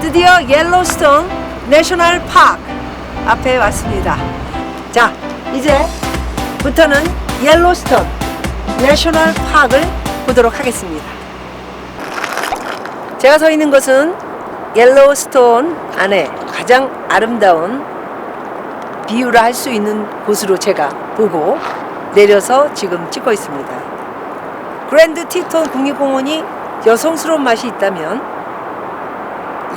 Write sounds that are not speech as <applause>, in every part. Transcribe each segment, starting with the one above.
드디어 옐로스톤 내셔널 파크 앞에 왔습니다. 자, 이제부터는 옐로스톤 내셔널 파크를 보도록 하겠습니다. 제가 서 있는 곳은 옐로스톤 안에 가장 아름다운 비유를 할 수 있는 곳으로 제가 보고 내려서 지금 찍고 있습니다. 그랜드 티톤 국립공원이 여성스러운 맛이 있다면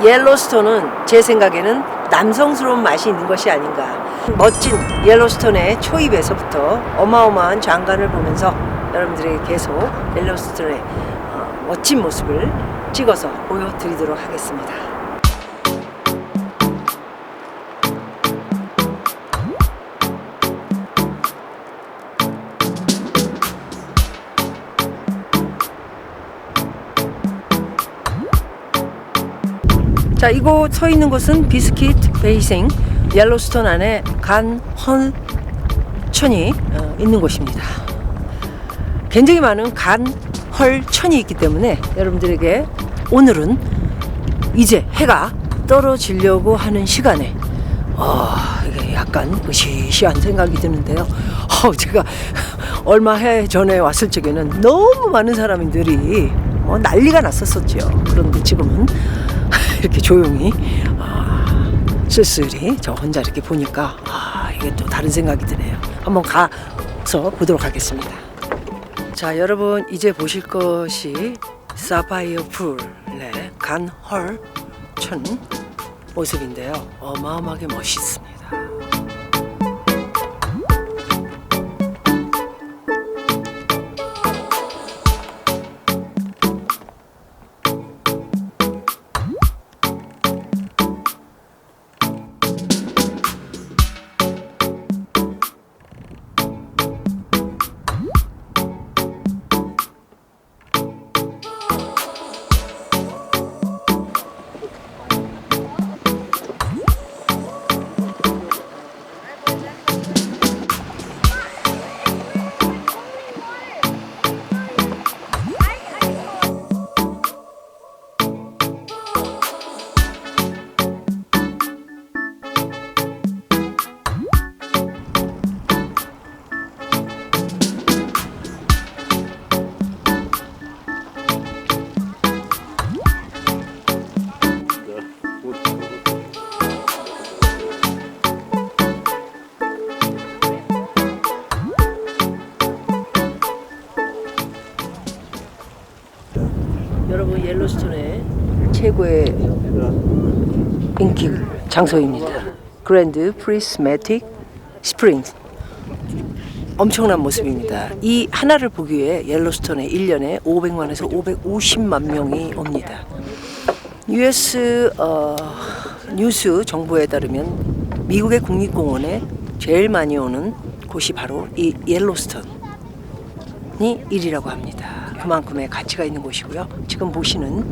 옐로스톤은 제 생각에는 남성스러운 맛이 있는 것이 아닌가. 멋진 옐로스톤의 초입에서부터 어마어마한 장관을 보면서 여러분들에게 계속 옐로스톤의 어, 멋진 모습을 찍어서 보여드리도록 하겠습니다. 자, 이곳 서 있는 곳은 비스킷 베이싱 옐로스톤 안에 간헐천이 어, 있는 곳입니다. 굉장히 많은 간헐천이 있기 때문에 여러분들에게 오늘은 이제 해가 떨어지려고 하는 시간에 어, 이게 약간 으시시한 생각이 드는데요. 어, 제가 얼마 해 전에 왔을 적에는 너무 많은 사람들이 뭐 난리가 났었었죠. 그런데 지금은 <laughs> 이렇게 조용히 아, 쓸쓸히 저 혼자 이렇게 보니까 아, 이게 또 다른 생각이 드네요. 한번 가서 보도록 하겠습니다. 자, 여러분 이제 보실 것이 사파이어 풀의 간헐 천 모습인데요. 어마어마하게 멋있습니다. 장소입니다. 그랜드 프리스매틱 스프링스 엄청난 모습입니다. 이 하나를 보기 위해 옐로스톤에 1년에 500만에서 550만 명이 옵니다. US 어, 뉴스 정보에 따르면 미국의 국립공원에 제일 많이 오는 곳이 바로 이 옐로스톤이 1위라고 합니다. 그만큼의 가치가 있는 곳이고요. 지금 보시는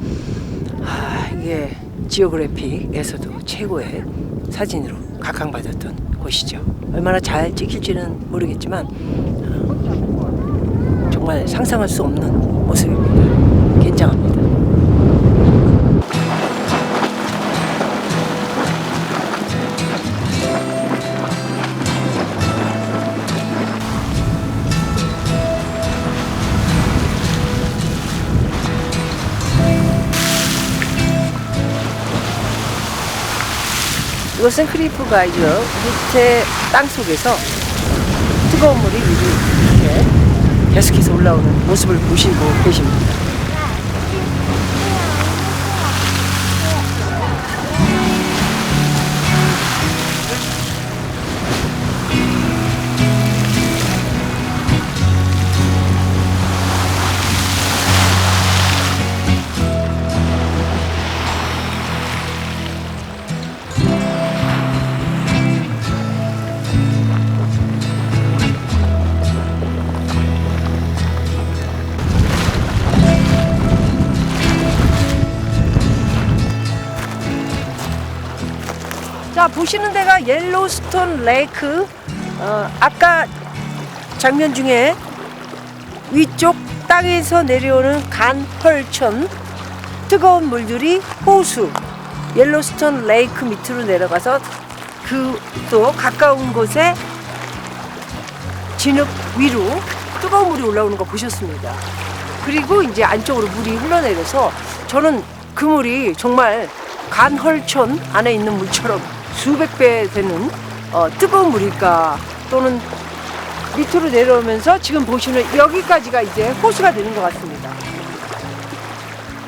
아, 이게 지오그래픽에서도 최고의 사진으로 각광받았던 곳이죠. 얼마나 잘 찍힐지는 모르겠지만 어, 정말 상상할 수 없는 모습입니다. 이것은 크리프 가이죠. 밑에 땅 속에서 뜨거운 물이 위로 이렇게 계속해서 올라오는 모습을 보시고 계십니다. 자 보시는 데가 옐로스톤 레이크 어, 아까 장면 중에 위쪽 땅에서 내려오는 간헐천 뜨거운 물들이 호수 옐로스톤 레이크 밑으로 내려가서 그 또 가까운 곳에 진흙 위로 뜨거운 물이 올라오는 거 보셨습니다. 그리고 이제 안쪽으로 물이 흘러내려서 저는 그 물이 정말 간헐천 안에 있는 물처럼 수백 배 되는 어, 뜨거운 물일까 또는 밑으로 내려오면서 지금 보시는 여기까지가 이제 호수가 되는 것 같습니다.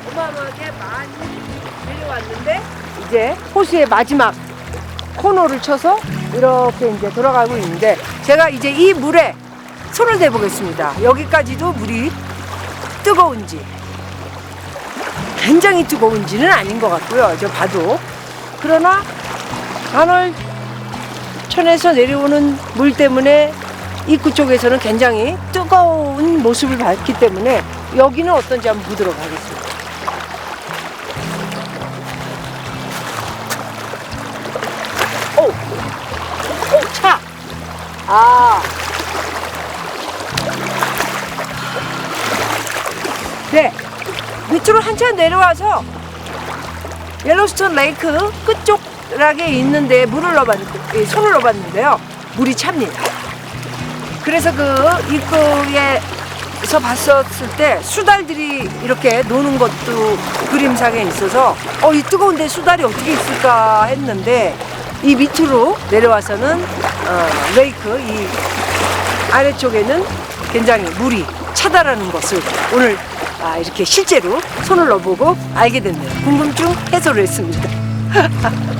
어마어마하게 많이 내려왔는데 이제 호수의 마지막 코너를 쳐서 이렇게 이제 돌아가고 있는데 제가 이제 이 물에 손을 대보겠습니다. 여기까지도 물이 뜨거운지 굉장히 뜨거운지는 아닌 것 같고요. 저 봐도 그러나 간헐천에서 내려오는 물 때문에 입구 쪽에서는 굉장히 뜨거운 모습을 봤기 때문에 여기는 어떤지 한번 보도록 하겠습니다. 오, 오, 차. 아. 네. 밑으로 한참 내려와서 옐로스톤 레이크 끝쪽 락에 있는데 물을 넣어봤는데, 예, 손을 넣어봤는데요. 물이 찹니다. 그래서 그 입구에서 봤었을 때 수달들이 이렇게 노는 것도 그림상에 있어서 어, 이 뜨거운데 수달이 어떻게 있을까 했는데 이 밑으로 내려와서는 어, 레이크 이 아래쪽에는 굉장히 물이 차다라는 것을 오늘 아, 이렇게 실제로 손을 넣어보고 알게 됐네요. 궁금증 해소를 했습니다.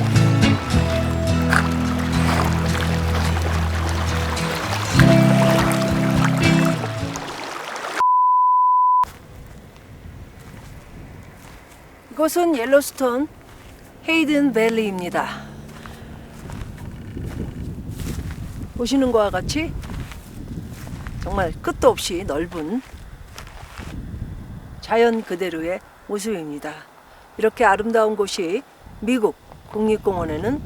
이곳은 옐로스톤 헤이든 밸리입니다. 보시는 것과 같이 정말 끝도 없이 넓은 자연 그대로의 모습입니다. 이렇게 아름다운 곳이 미국 국립공원에는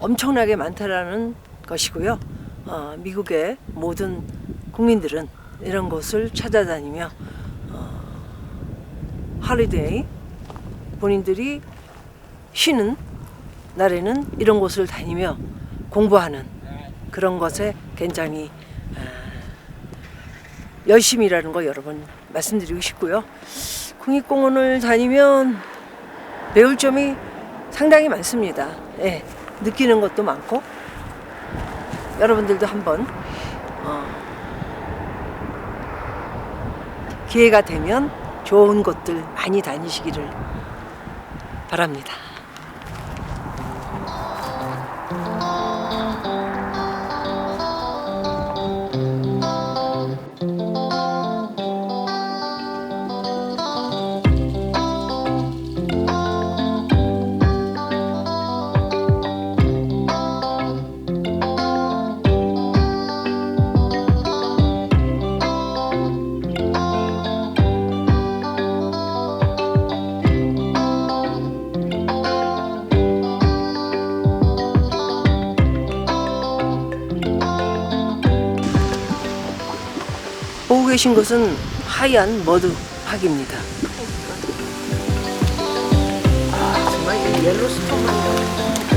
엄청나게 많다라는 것이고요. 어, 미국의 모든 국민들은 이런 곳을 찾아다니며 어, 할리데이 본인들이 쉬는 날에는 이런 곳을 다니며 공부하는 그런 것에 굉장히 아, 열심히 일하는 거 여러 번 말씀드리고 싶고요. 국립공원을 다니면 배울 점이 상당히 많습니다. 예, 느끼는 것도 많고 여러분들도 한번 어, 기회가 되면 좋은 곳들 많이 다니시기를 바랍니다. 계신 것은 하얀 머드 팍입니다. 아, 정말 이 옐로스톤만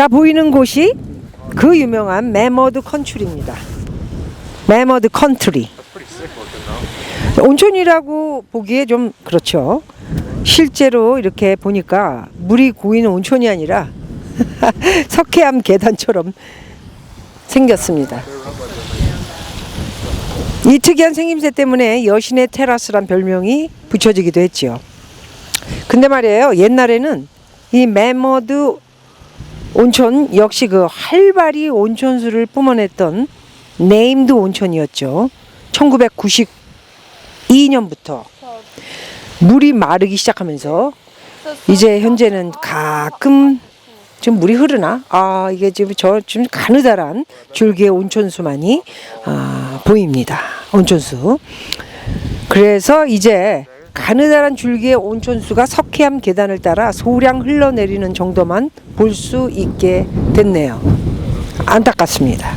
자 보이는 곳이 그 유명한 메머드 컨트리입니다. 메머드 컨트리. 온천이라고 보기에 좀 그렇죠. 실제로 이렇게 보니까 물이 고이는 온천이 아니라 <laughs> 석회암 계단처럼 생겼습니다. 이 특이한 생김새 때문에 여신의 테라스란 별명이 붙여지기도 했지요. 근데 말이에요. 옛날에는 이 메머드 온천 역시 그 활발히 온천수를 뿜어냈던 네임드 온천이었죠. 1992년부터 물이 마르기 시작하면서 이제 현재는 가끔 좀 물이 흐르나? 아 이게 지금 저좀 가느다란 줄기의 온천수만이 아, 보입니다. 온천수. 그래서 이제 가느다란 줄기의 온천수가 석회암 계단을 따라 소량 흘러내리는 정도만 볼 수 있게 됐네요. 안타깝습니다.